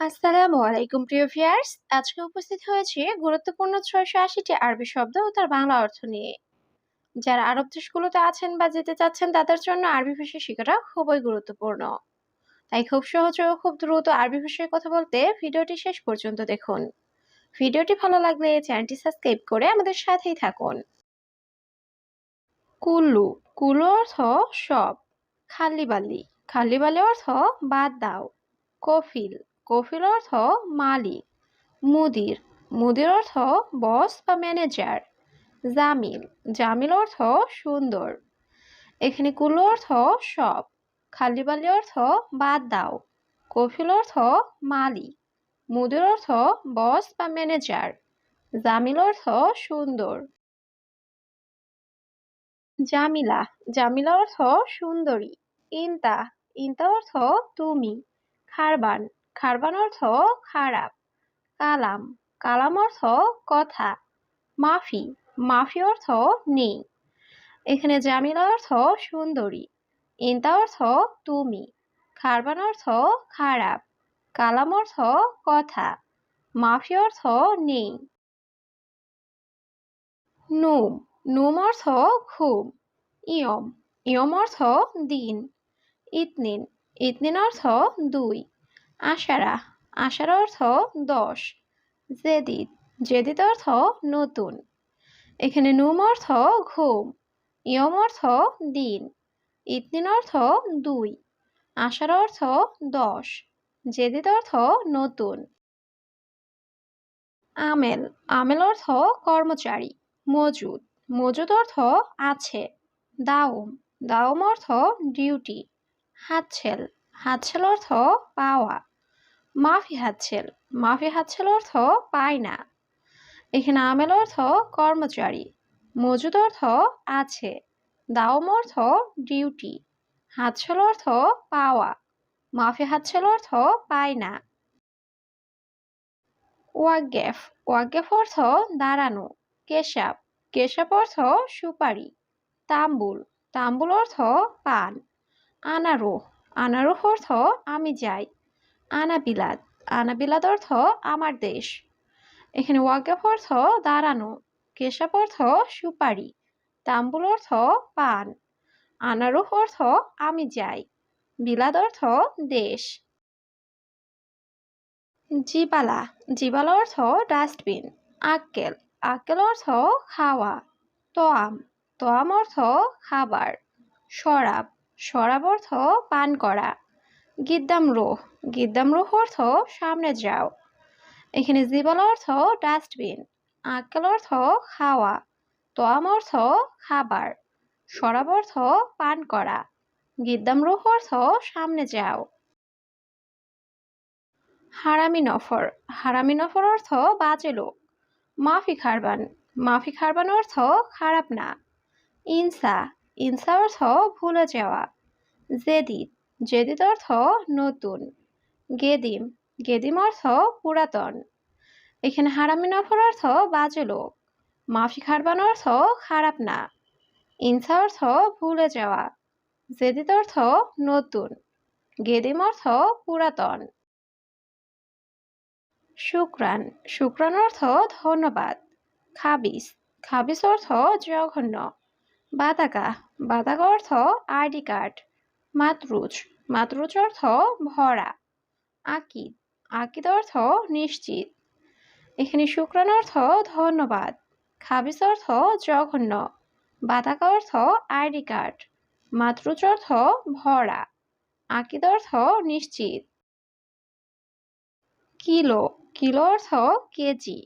আসসালামু আলাইকুম, প্রিয় ভিউয়ার্স। আজকে উপস্থিত হয়েছে গুরুত্বপূর্ণ ছয়শো আশিটি আরবি শব্দ ও তার বাংলা অর্থ নিয়ে। যারা আরব দেশগুলোতে আছেন বা যেতে চাচ্ছেন, তাদের জন্য আরবি ভাষা শেখাটা খুবই গুরুত্বপূর্ণ। তাই খুব সহজে ও খুব দ্রুত আরবি ভাষায় কথা বলতে ভিডিওটি শেষ পর্যন্ত দেখুন। ভিডিওটি ভালো লাগলে চ্যানেলটি সাবস্ক্রাইব করে আমাদের সাথেই থাকুন। কুল্লু কুল্লু অর্থ সব। খালি বালি। খালি বালি অর্থ বাদ দাও। কফিল। কফিল অর্থ মালিক, মুদির। মুদির অর্থ বস বা ম্যানেজার জামিল জামিল অর্থ সুন্দর। এখানে কুল্লু অর্থ সব খালিবালি অর্থ বাদ দাও। কফিল অর্থ মালিক, মুদির অর্থ বস বা ম্যানেজার জামিল অর্থ সুন্দর। জামিলা জামিলা অর্থ সুন্দরী। ইনতা ইনতা অর্থ তুমি। খারবান খারবান অর্থ খারাপ। কালাম কালাম অর্থ কথা। মাফি মাফি অর্থ নেই। এখানে জামিলা অর্থ সুন্দরী। ইন্তা অর্থ তুমি। খারবান অর্থ খারাপ। কালাম অর্থ কথা। মাফি অর্থ নেই। নুম নুম অর্থ ঘুম। ইয়ম ইয়ম অর্থ দিন। ইতনিন ইতনিন অর্থ দুই। আশারা। আশার অর্থ দশ। জেদিদ জেদিদ অর্থ নতুন। এখানে নুম অর্থ ঘুম। ইয়ম অর্থ দিন। ইতনিন অর্থ দুই। আশার অর্থ দশ। জেদিদ অর্থ নতুন। আমেল। আমেল অর্থ কর্মচারী। মজুদ। মজুদ অর্থ আছে। দাওম দাওম অর্থ ডিউটি। হাতছেল। হাতছেল অর্থ পাওয়া। মাফি হাতছেল। মাফি হাতছেল অর্থ পায় না। এখানে আমেল অর্থ কর্মচারী। মজুদ অর্থ আছে। দাওম অর্থ ডিউটি। হাতছেল অর্থ পাওয়া। মাফি হাতছেল অর্থ পায় না। ওয়াগেফ। ওয়াগেফ অর্থ দাঁড়ানো। কেশাব। কেশাব অর্থ সুপারি। তাম্বুল। তাম্বুল অর্থ পান। আনারোহ। আনারোহ অর্থ আমি যাই। আনাবিলাদ আনাবিলাদ অর্থ আমার দেশ। এখানে ওয়াগেফ অর্থ দাঁড়ানো। কেশাব অর্থ সুপারি। তাম্বুল অর্থ পান। আনারুহ অর্থ আমি যাই। বিলাদ অর্থ দেশ। জিবালা। জিবালা অর্থ ডাস্টবিন। আক্কেল। আক্কেল অর্থ খাওয়া। তোয়াম। তোয়াম অর্থ খাবার। শরাব। শরাব অর্থ পান করা। গিদ্দাম রোহ। গিদ্দাম রোহ অর্থ সামনে যাও। এখানে জিবালা অর্থ ডাস্টবিন, আক্কেল অর্থ খাওয়া, তোয়াম অর্থ খাবার, শরাব অর্থ পান করা। গিদ্দাম রোহ অর্থ সামনে যাও। হারামি নফর হারামি নফর অর্থ বাজে লোক। মাফি খারবান মাফি খারবান অর্থ খারাপ না। ইনসা ইনসা অর্থ ভুলে যাওয়া। জেদিদ জেদিদ অর্থ নতুন। গেদিম। গেদিম অর্থ পুরাতন। এখানে হারামি নফর অর্থ বাজে লোক। মাফি খারবান অর্থ খারাপ না। ইনসা অর্থ ভুলে যাওয়া। জেদিত অর্থ নতুন। গেদিম অর্থ পুরাতন। শুক্রান। শুক্রান অর্থ ধন্যবাদ। খাবিস। খাবিস অর্থ জঘন্য। বাতাকা বাতাকা অর্থ আইডি কার্ড। মাতরুজ। মাতরুজ অর্থ ভরা। আকিদ আকিদ অর্থ নিশ্চিত। এখানে শুক্রান অর্থ ধন্যবাদ। খাবিস অর্থ জঘন্য। বাতাকা অর্থ আইডি কার্ড। মাতরুজ অর্থ ভরা। আকিদ অর্থ নিশ্চিত। কিলো কিলো অর্থ কেজি।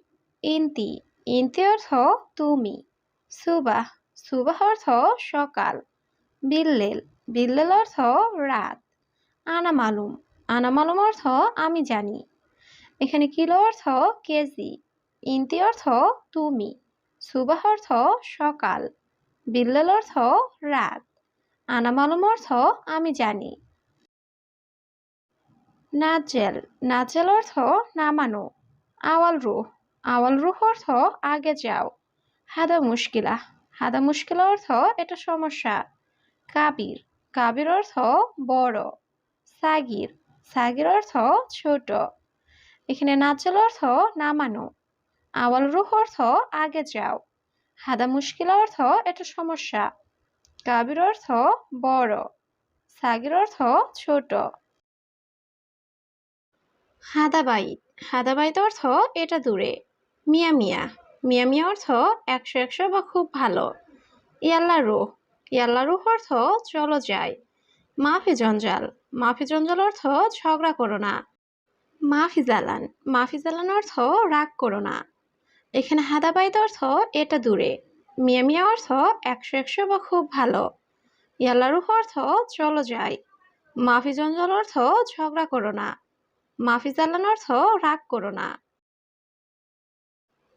ইন্তি ইন্তি অর্থ তুমি। সুবাহ সুবাহ অর্থ সকাল। বিল্লেল বিল্লেল অর্থ রাত। আনামালুম আনামালুম অর্থ আমি জানি। এখানে কিলো অর্থ কেজি, ইন্তি অর্থ তুমি, সুবাহ অর্থ সকাল, বিল্লেল অর্থ রাত আনামালুম অর্থ আমি জানি। নাজেল নাজেল অর্থ নামানো, আওয়াল রুহ আওয়াল রুহ অর্থ আগে যাও, হাদা মুশকিলা হাদা মুশকিলা অর্থ এটা সমস্যা, কাবির কাবির অর্থ বড়, সাগির সাগির অর্থ ছোট। এখানে নাজ্জাল অর্থ নামানো। আওয়াল রুহ অর্থ আগে যাও। হাদা মুশকিল অর্থ এটা সমস্যা। কাবির অর্থ বড়। সাগির অর্থ ছোট। হাদাবাইত। হাদাবাইত অর্থ এটা দূরে। মিয়া মিয়া। মিয়া মিয়া অর্থ একশো একশো বা খুব ভালো। ইয়াল্লা রুহ। ইয়াল্লা রুহ অর্থ চলো যাই। মাফি জঞ্জাল। মাফি জঞ্জাল অর্থ ঝগড়া করো না। মাফি জালান মাফি জালান অর্থ রাগ করো না। এখানে হাদাবাইত অর্থ এটা দূরে, মিয়া মিয়া অর্থ একশো একশো বা খুব ভালো। ইয়াল্লা রুহ অর্থ চলো যাই। মাফি জঞ্জাল অর্থ ঝগড়া করো না। মাফি জালান অর্থ রাগ করো না।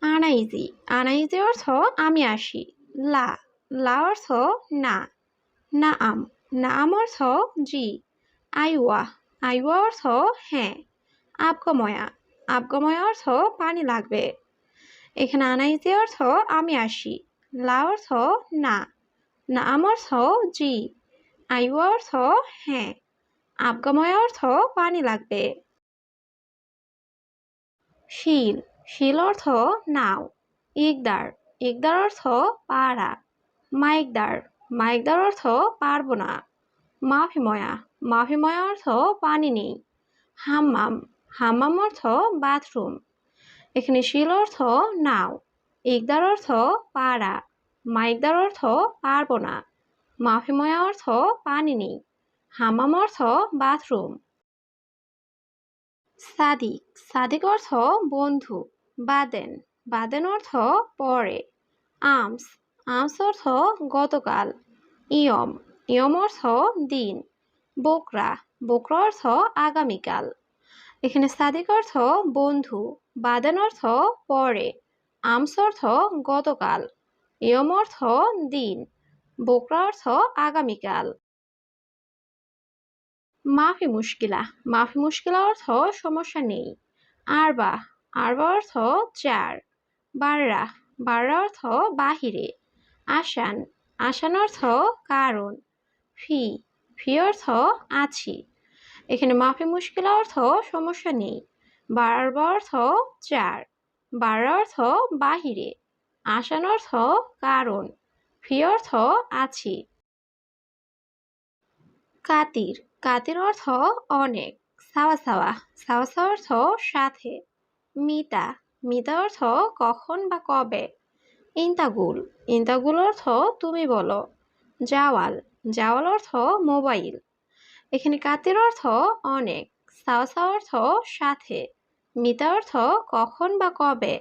আনাইজি আনাইজি অর্থ আমি আসি। লা লা অর্থ না। না আম না আম অর্থ জি। আইওয়া। আইওয়া অর্থ হ্যাঁ আবগময়া। আবগময়া অর্থ পানি লাগবে। এখানে আনাইতে অর্থ আমি আসি। লা অর্থ না। না অর্থ জি। আইওয়া অর্থ হ্যাঁ আবগময়া অর্থ পানি লাগবে। শিল। শিল অর্থ নাও। ইকদার ইকদার অর্থ পারা মাইকদার। মাইকদার অর্থ পারব না। মাফিময়া। মাফিময়া অর্থ পানি নেই। হাম্মাম হাম্মাম অর্থ বাথরুম। এখানে শিল অর্থ নাও ইকদার অর্থ পাড়া, মাইকদার অর্থ পারব না। মাফিময়া অর্থ পানি নেই, হাম্মাম অর্থ বাথরুম। সাদিক সাদিক অর্থ বন্ধু, বাদেন বাদেন অর্থ পরে। আমস আমস অর্থ গতকাল। ইয়ম ইয়ম অর্থ দিন। বোকরা। বোকরা অর্থ আগামীকাল। এখানে সাদিক অর্থ বন্ধু। বাদান অর্থ পরে। আমস অর্থ গতকাল। ইয়ম অর্থ দিন। বোকরা অর্থ আগামীকাল। মাফি মুশকিলা। মাফি মুশকিলা অর্থ সমস্যা নেই। আরবা। আরবা অর্থ চার। বাররা। বাররা অর্থ বাহিরে। আসান। আসান অর্থ কারণ। ফি। ফি অর্থ আছি। এখানে মাফি মুশকিলা অর্থ সমস্যা নেই। বারবা অর্থ চার। বাররা অর্থ বাহিরে। আসান অর্থ কারণ। ফি অর্থ আছি। কাতির। কাতির অর্থ অনেক। সাওয়া সাওয়া। সাওয়া সাওয়া অর্থ সাথে। মিতা। মিতা অর্থ কখন বা কবে। ইন্তাগুল। ইন্তাগুল অর্থ তুমি বলো। জাওয়াল। জাওয়াল অর্থ মোবাইল। এখানে কাতির অর্থ অনেক সাওয়া অর্থ সাথে, মিতা অর্থ কখন বা কবে,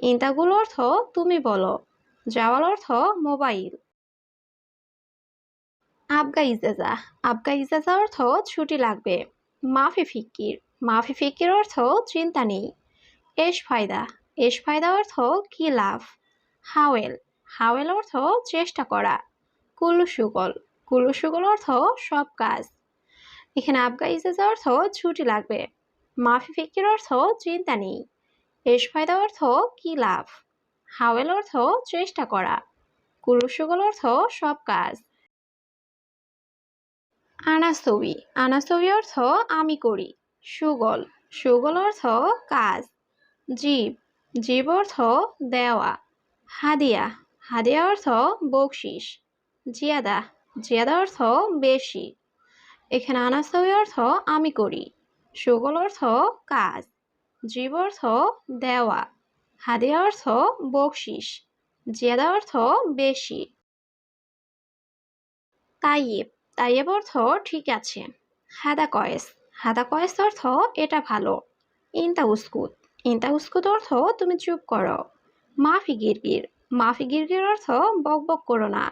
ইন্তাগুল অর্থ তুমি বলো, জাওয়াল অর্থ মোবাইল। আবগা ইজাজা আবগা ইজাজা অর্থ ছুটি লাগবে, মাফি ফিকির মাফি ফিকির অর্থ চিন্তা নেই, এস ফায়দা এস ফায়দা অর্থ কি লাভ, হাওয়েল হাওয়েল অর্থ চেষ্টা করা কুলু সুগল কুলু সুগল অর্থ সব কাজ। এখানে আবগা ইজাজা অর্থ ছুটি লাগবে। মাফি ফিকির অর্থ চিন্তা নেই। এস ফায়দা অর্থ কি লাভ? হাওয়েল অর্থ চেষ্টা করা। কুলু সুগল অর্থ সব কাজ। আনাস্তবি আনাস্তবি অর্থ আমি করি। সুগল। সুগল অর্থ কাজ। জীব। জীব অর্থ দেওয়া। হাদিয়া। হাদিয়া অর্থ বকশিস। জিয়াদা। জিয়াদা অর্থ বেশি। এখানে আনাস্তবি অর্থ আমি করি। সুগল অর্থ কাজ। জীব অর্থ দেওয়া। হাদিয়া অর্থ বকশিস। জিয়াদা অর্থ বেশি। তাইয়েব তাইয়েব অর্থ ঠিক আছে। হাদা কয়েস হাদা কয়েস অর্থ এটা ভালো। ইনতা উস্কুত। ইনতা উস্কুত অর্থ তুমি চুপ করো। মাফি গিরগির। মাফি গিরগির অর্থ বক বক করো না।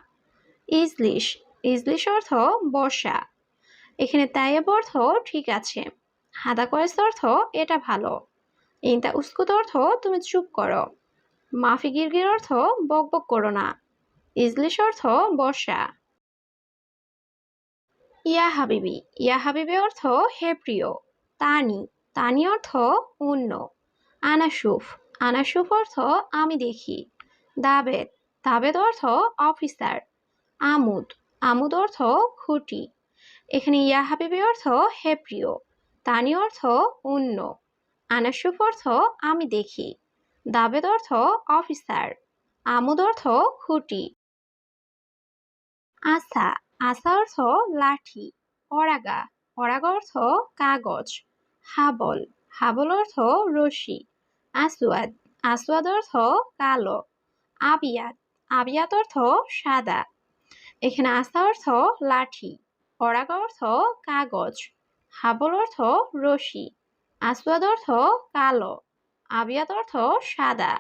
ইজলিশ। ইজলিশ অর্থ বর্ষা। এখানে তাইয়েব অর্থ ঠিক আছে। হাদা কয়েস অর্থ এটা ভালো। ইনতা উস্কুত অর্থ তুমি চুপ করো। মাফি গিরগির অর্থ বক বক করো না। ইজলিশ অর্থ বর্ষা। ইয়া হাবিবি। ইয়া হাবিবি অর্থ হে প্রিয়। তানি। তানি অর্থ অন্য। আনাসুফ। আনাসুফ অর্থ আমি দেখি। দাবেদ। দাবেদ অর্থ অফিসার। আমুদ। আমুদ অর্থ খুঁটি। এখানে ইয়া হাবিবি অর্থ হে প্রিয় তানি অর্থ অন্য, আনাসুফ অর্থ আমি দেখি, দাবেদ অর্থ অফিসার, আমুদ অর্থ খুঁটি। আসা আসা অর্থ লাঠি, অরাগা অরাগা অর্থ কাগজ, হাবল হাবল অর্থ রশি, আসওয়াদ আসওয়াদ অর্থ কালো, আবিয়াত আবিয়াত অর্থ সাদা। এখানে আসা অর্থ লাঠি পরাগ অর্থ কাগজ, হাবল অর্থ রশি আসওয়াদ অর্থ কালো, আবিয়াত অর্থ সাদা।